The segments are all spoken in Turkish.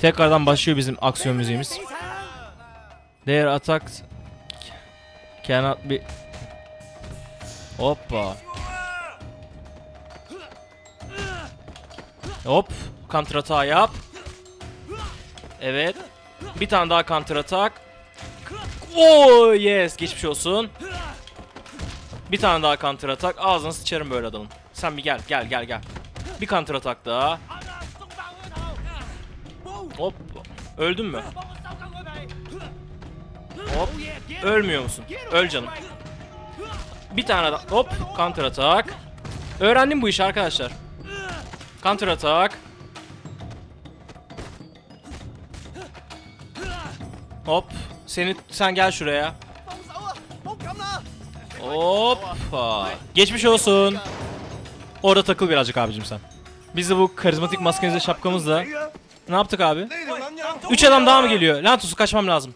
Tekrardan başlıyor bizim aksiyon müziğimiz. Their attacks cannot be... Hoppa. Hop. Counter attack yap. Evet. Bir tane daha counter attack. Oh yes. Geçmiş olsun. Bir tane daha counter attack. Ağzına sıçarım böyle adamın. Sen bir gel gel gel gel. Bir counter attack daha. Hop. Öldün mü? Hop. Ölmüyor musun? Öl canım. Bir tane daha. Hop. Counter attack. Öğrendim bu işi arkadaşlar. Counter attack. Hop. Seni sen gel şuraya. Hoppa. Geçmiş olsun. Orada takıl birazcık abicim sen. Biz de bu karizmatik maskenize şapkamızla ne yaptık abi? Üç adam daha mı geliyor? Lantus'u kaçmam lazım.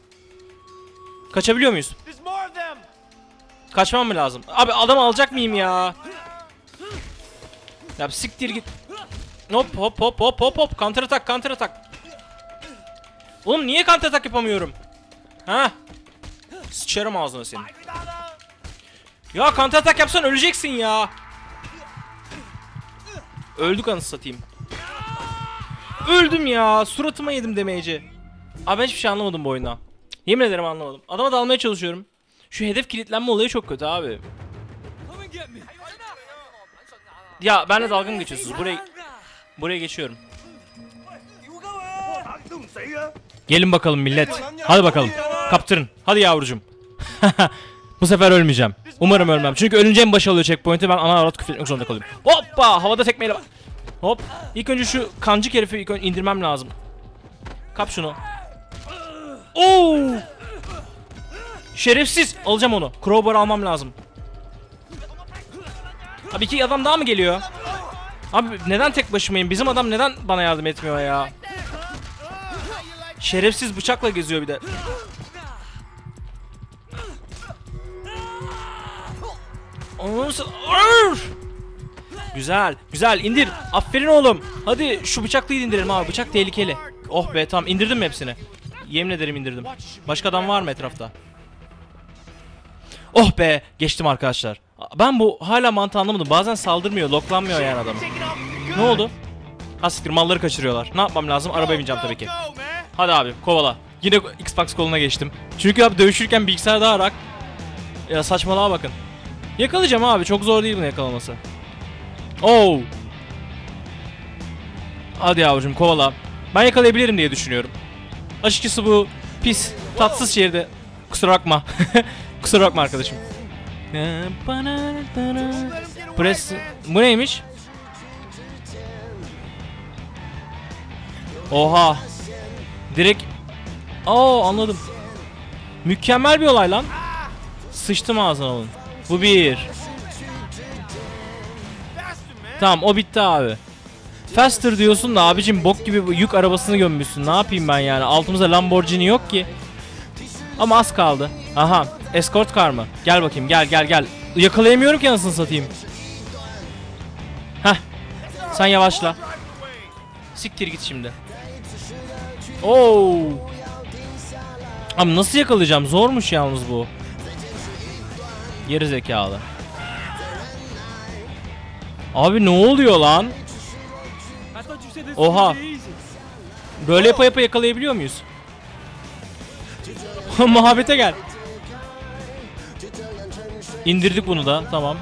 Kaçabiliyor muyuz? Kaçmam mı lazım? Abi adam alacak mıyım ya? Ya siktir git. Hop hop hop hop hop hop. Counter attack counter attack. Oğlum niye counter attack yapamıyorum? Ha? Sıçarım ağzına senin. Ya counter attack yapsan öleceksin ya. Öldük anasını satayım. Öldüm ya. Suratıma yedim demeyeci. Abi ben hiçbir şey anlamadım bu oyuna. Yemin ederim anlamadım. Adama dalmaya çalışıyorum. Şu hedef kilitlenme olayı çok kötü abi. Ya benle dalga mı geçiyorsunuz? Buraya buraya geçiyorum. Gelin bakalım millet. Hadi bakalım. Kaptırın. Hadi yavrucum. Bu sefer ölmeyeceğim. Umarım ölmem. Çünkü ölünce en başı alıyor checkpoint'i. Ben ana avrat küfür etmek zorunda kalıyorum. Hoppa! Havada tekmeyle bak. Hop. İlk önce şu kancık herifi ilk önce indirmem lazım. Kap şunu. Oo! Şerefsiz. Alacağım onu. Crowbar almam lazım. Abi iki adam daha mı geliyor? Abi neden tek başımayım? Bizim adam neden bana yardım etmiyor ya? Şerefsiz bıçakla geziyor bir de. Arr! Güzel, güzel. indir. Aferin oğlum. Hadi şu bıçaklıyı indirelim abi. Bıçak tehlikeli. Oh be tamam indirdim mi hepsini? Yemin ederim indirdim. Başka adam var mı etrafta? Oh be geçtim arkadaşlar. Ben bu hala mantığı anlamadım. Bazen saldırmıyor, loklanmıyor yani adam. Ne oldu? Hastiktir malları kaçırıyorlar. Ne yapmam lazım? Arabaya bineceğim tabii ki. Hadi abi kovala. Yine Xbox koluna geçtim. Çünkü abi dövüşürken bilgisayar daha rak. Ya saçmalığa bakın. Yakalayacağım abi. Çok zor değil bunu yakalaması. Oo. Hadi yavrucuğum kovala. Ben yakalayabilirim diye düşünüyorum. Açıkçası bu pis, tatsız şehirde kusura bakma. kusura bakma arkadaşım. Press bu neymiş? Oha. Direkt Oo anladım. Mükemmel bir olay lan. Sıçtım ağzına onun. Bu bir. Tamam o bitti abi. Faster diyorsun da abicim bok gibi yük arabasını gömmüşsün. Ne yapayım ben yani? Altımızda Lamborghini yok ki. Ama az kaldı. Aha. Escort car mı? Gel bakayım gel gel gel. Yakalayamıyorum ki anasını satayım. Heh. Sen yavaşla. Siktir git şimdi. Oo. Abi nasıl yakalayacağım? Zormuş yalnız bu. Geri zekalı. Abi ne oluyor lan? Oha. Böyle yapa yapa yakalayabiliyor muyuz? Muhabbete gel. İndirdik bunu da tamam.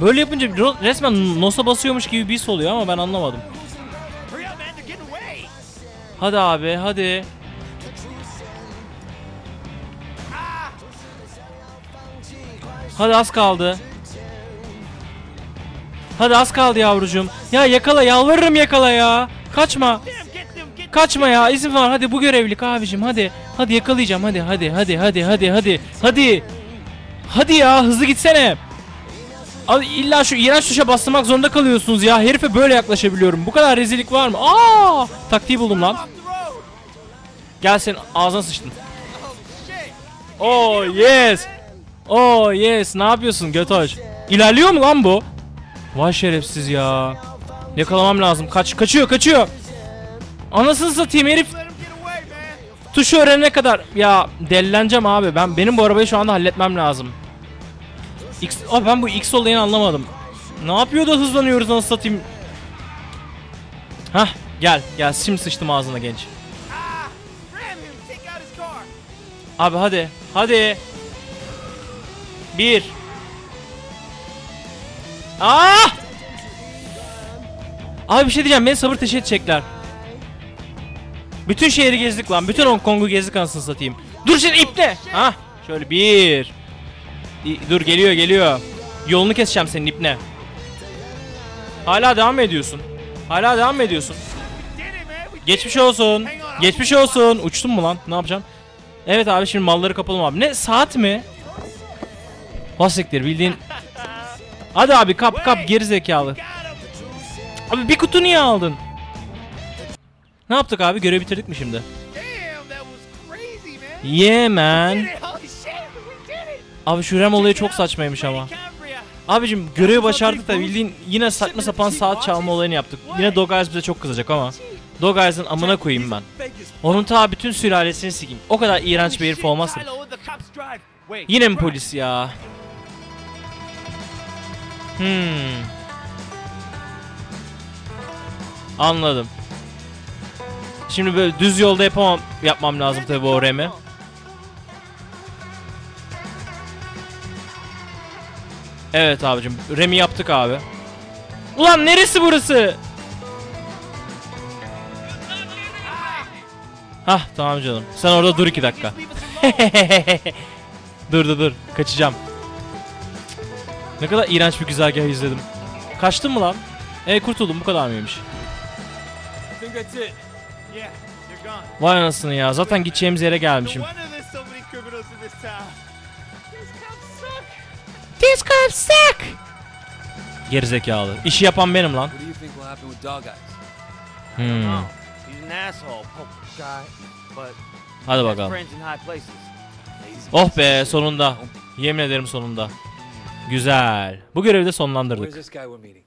Böyle yapınca resmen nosa basıyormuş gibi bir oluyor ama ben anlamadım. Hadi abi hadi. Hadi az kaldı. Hadi az kaldı yavrucuğum. Ya yakala yalvarırım yakala ya. Kaçma. Kaçma ya izin var hadi bu görevlik abicim hadi. Hadi yakalayacağım hadi hadi hadi hadi hadi hadi. Hadi. Hadi ya hızlı gitsene. Abi illa şu iğrenç tuşa bastırmak zorunda kalıyorsunuz ya. Herife böyle yaklaşabiliyorum. Bu kadar rezillik var mı? Aa! Taktiği buldum lan. Gel sen ağzına sıçtın. Oh yes. Oh yes. Ne yapıyorsun Götoş? İlerliyor mu lan bu? Vay şerefsiz ya. Yakalamam lazım. Kaç kaçıyor kaçıyor. Anasını satayım herif tuşu öğrenene kadar. Ya delileneceğim abi. Ben benim bu arabayı şu anda halletmem lazım. X Abi ben bu X olayını anlamadım. Ne yapıyor da hızlanıyoruz nasıl satayım? Hah gel gel şimdi sıçtım ağzına genç. Abi hadi hadi. Bir. Ah! Abi bir şey diyeceğim beni sabır teşhis edecekler. Bütün şehri gezdik lan. Bütün Hong Kong'u gezdik anasını satayım. Dur şimdi ipne. Ha şöyle bir. Dur geliyor geliyor. Yolunu keseceğim senin ipne. Hala devam mı ediyorsun? Hala devam mı ediyorsun? Geçmiş olsun. Geçmiş olsun. Uçtun mu lan? Ne yapacağım? Evet abi şimdi malları kapalım abi. Ne saat mi? Basiktir bildiğin. Hadi abi kap kap geri zekalı. Abi bir kutu niye aldın? Ne yaptık abi? Görevi bitirdik mi şimdi? Yeah man. Abi şu RAM olayı çok saçmaymış ama. Abicim görevi başardık da bildiğin yine saçma sapan saat çalma olayını yaptık. Yine Dog Eyes bize çok kızacak ama. Dog Eyes'ın amına koyayım ben. Onun ta bütün sülalesini sikeyim. O kadar iğrenç bir herif olmasın. Yine mi polis ya? Hmm. Anladım. Şimdi böyle düz yolda yapamam yapmam lazım tabii o remi. Evet abicim remi yaptık abi. Ulan neresi burası? Hah tamam canım. Sen orada dur iki dakika. Dur dur dur. Kaçacağım. Ne kadar iğrenç bir güzergah izledim. Kaçtın mı lan? E kurtuldum bu kadar mıymış? Vay anasını ya. Zaten gideceğimiz yere gelmişim. this cops suck. Gerizekalı. İşi yapan benim lan. Hmm. Hadi bakalım. Oh be sonunda. Yemin ederim sonunda. Güzel. Bu görevi de Where's sonlandırdık. this guy we're meeting?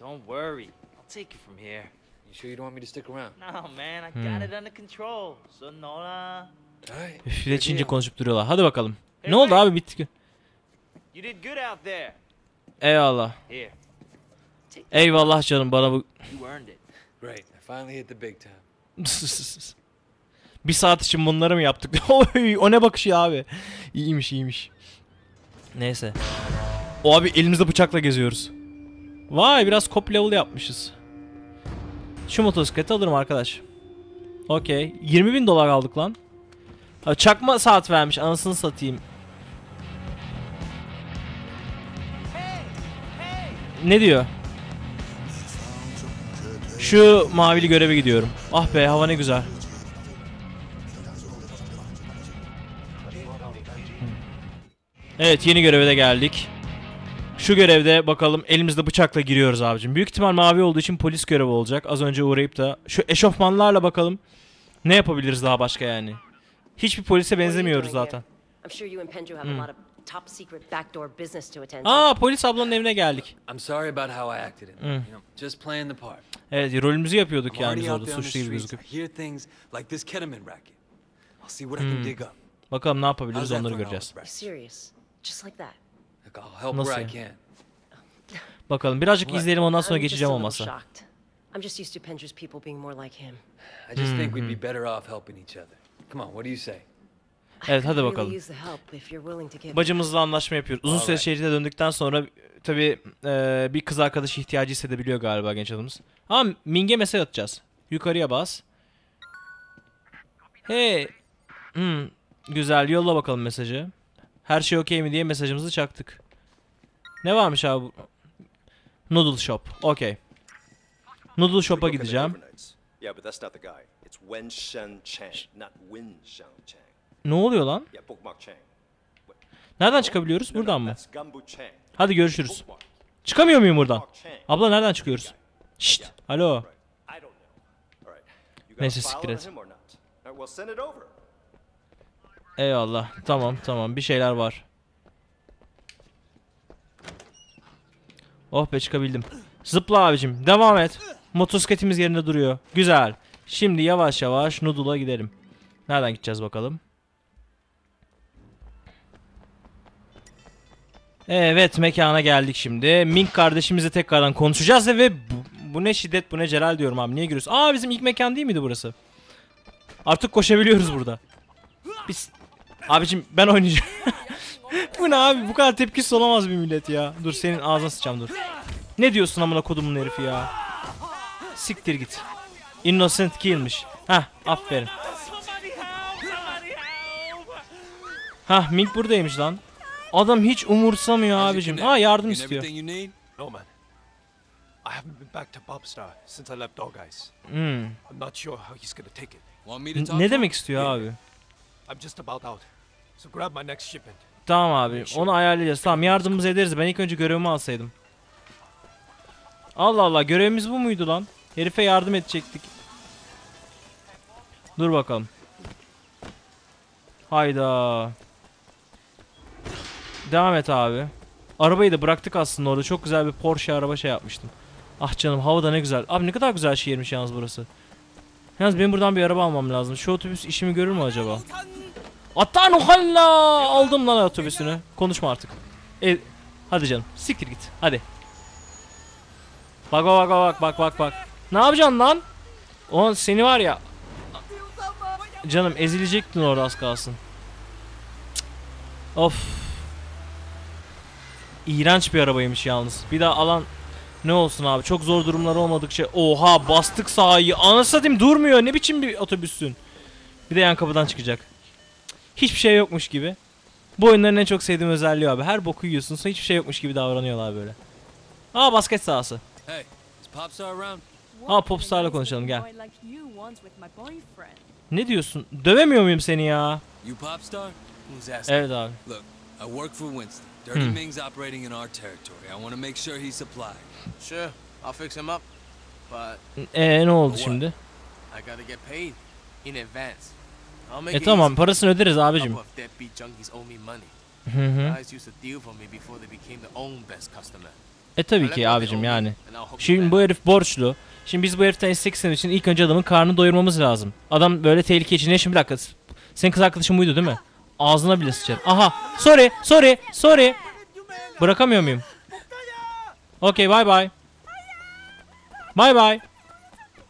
Don't worry, I'll take you from here. You sure you don't want me to stick around? No, man, I Hmm. got it under control. Üf bir de Çince konuşup duruyorlar. Hadi bakalım. Ne oldu abi bitti. You did good out there. Eyvallah. Here, Eyvallah canım bana bu... Great. I finally hit the big time. bir saat için bunları mı yaptık? Oy, o ne bakışı ya abi? İyiymiş iyiymiş. Neyse. O abi elimizde bıçakla geziyoruz. Vay biraz cop level yapmışız. Şu motosikleti alırım arkadaş. Okey. 20 bin dolar aldık lan. Ha, çakma saat vermiş anasını satayım. Ne diyor? Şu mavili göreve gidiyorum. Ah be hava ne güzel. Evet yeni göreve de geldik. Şu görevde bakalım elimizde bıçakla giriyoruz abicim. Büyük ihtimal mavi olduğu için polis görevi olacak. Az önce uğrayıp da şu eşofmanlarla bakalım ne yapabiliriz daha başka yani. Hiçbir polise benzemiyoruz zaten. To. Aa polis ablanın evine geldik. Part. Evet rolümüzü yapıyorduk yani biz orada suçlu gibi gözüküp. Up. Bakalım ne yapabiliriz onları göreceğiz. Help Nasıl yani? Bakalım birazcık izleyelim ondan sonra geçeceğim olmasa. I'm just used to Penju's people being more like him. I just think we'd be better off helping each other. Come on, what do you say? Evet hadi bakalım. Really use the help if you're willing to give. Bacımızla anlaşma yapıyoruz. Uzun süre şehirde döndükten sonra tabi bir kız arkadaş ihtiyacı hissedebiliyor galiba genç adamımız. Ama Ming'e mesaj atacağız. Yukarıya bas. Hey. Hmm, güzel yolla bakalım mesajı. Her şey okey mi diye mesajımızı çaktık. Ne varmış abi? Noodle Shop. Okey. Noodle Shop'a gideceğim. Ne oluyor lan? Nereden çıkabiliyoruz? Buradan mı? Hadi görüşürüz. Çıkamıyor muyum buradan? Abla nereden çıkıyoruz? Şşt. Alo. Neyse, siktir et. Eyvallah. Tamam tamam bir şeyler var. Oh be çıkabildim. Zıpla abicim. Devam et. Motosikletimiz yerinde duruyor. Güzel. Şimdi yavaş yavaş Noodle'a gidelim. Nereden gideceğiz bakalım? Evet mekana geldik şimdi. Mink kardeşimizle tekrardan konuşacağız ve bu, bu ne şiddet bu ne celal diyorum abi. Niye giriyoruz? Aa bizim ilk mekan değil miydi burası? Artık koşabiliyoruz burada. Biz... Abicim ben oynayacağım. bu ne abi? Bu kadar tepkisiz olamaz bir millet ya. Dur senin ağzına sıçacağım dur. Ne diyorsun amına kodumun herifi ya? Siktir git. Innocent killmiş. Hah aferin. Hah Mink buradaymış lan. Adam hiç umursamıyor abicim. Aa yardım istiyor. I haven't been back to Popstar since I left Dog Eyes. Hmm. I'm not sure how he's gonna take it. Want me to N- talk Ne demek istiyor abi? I'm just about out. So grab my next shipment. Tamam abi onu ayarlayacağız. Tamam yardımımızı ederiz. Ben ilk önce görevimi alsaydım. Allah Allah görevimiz bu muydu lan? Herife yardım edecektik. Dur bakalım. Hayda. Devam et abi. Arabayı da bıraktık aslında orada. Çok güzel bir Porsche araba şey yapmıştım. Ah canım hava da ne güzel. Abi ne kadar güzel şehirmiş yalnız burası. Yalnız benim buradan bir araba almam lazım. Şu otobüs işimi görür mü acaba? Atan uhalla! Aldım lan otobüsünü. Konuşma artık. E, hadi canım. Siktir git. Hadi. Bak bak bak bak bak bak. Ne yapacaksın lan? O seni var ya. Canım ezilecektin orada az kalsın. Of. İğrenç bir arabaymış yalnız. Bir daha alan ne olsun abi çok zor durumlar olmadıkça oha bastık sahayı anasını satayım durmuyor ne biçim bir otobüsün bir de yan kapıdan çıkacak hiçbir şey yokmuş gibi bu oyunların en çok sevdiğim özelliği abi her boku yiyorsun sonra hiçbir şey yokmuş gibi davranıyorlar böyle aa basket sahası Hey, is Popstar around? Aa, Popstar'la konuşalım, gel. Ne diyorsun dövemiyor muyum seni ya You Popstar? Who's asking? evet abi Look, I work for Winston. Dirty Hmm. Ming's operating in our territory. I want to make sure he's supplied. Sure, I'll fix him up. But ee ne oldu şimdi I gotta get paid in advance. E tamam parasını öderiz abicim hı hı e tabii ki abicim yani Şimdi bu herif borçlu. Şimdi biz bu heriften istek istemek için ilk önce adamın karnını doyurmamız lazım. Adam böyle tehlike içinde. Şimdi bir dakika. Senin kız arkadaşın buydu değil mi? Ağzına bile sıçar. Aha. Sorry. Sorry. Sorry. Bırakamıyor muyum? Okey bye bye. Bye bye.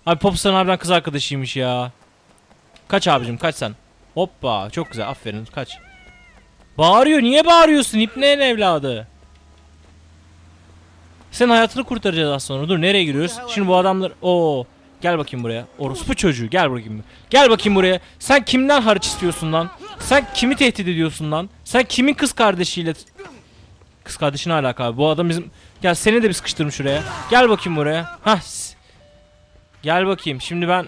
Abi Popstar'ın harbiden kız arkadaşıymış ya. Kaç abicim kaç sen. Hoppa çok güzel aferin kaç. Bağırıyor niye bağırıyorsun ipneğin evladı. Sen hayatını kurtaracağız az sonra. Dur nereye giriyoruz? Şimdi bu adamlar... Oo. Gel bakayım buraya. Orospu çocuğu gel bakayım. Gel bakayım buraya. Sen kimden harç istiyorsun lan? Sen kimi tehdit ediyorsun lan? Sen kimin kız kardeşiyle... Kız kardeşine alaka abi. Bu adam bizim... Gel seni de bir sıkıştırmış şuraya. Gel bakayım buraya. Hah. s- Gel bakayım. Şimdi ben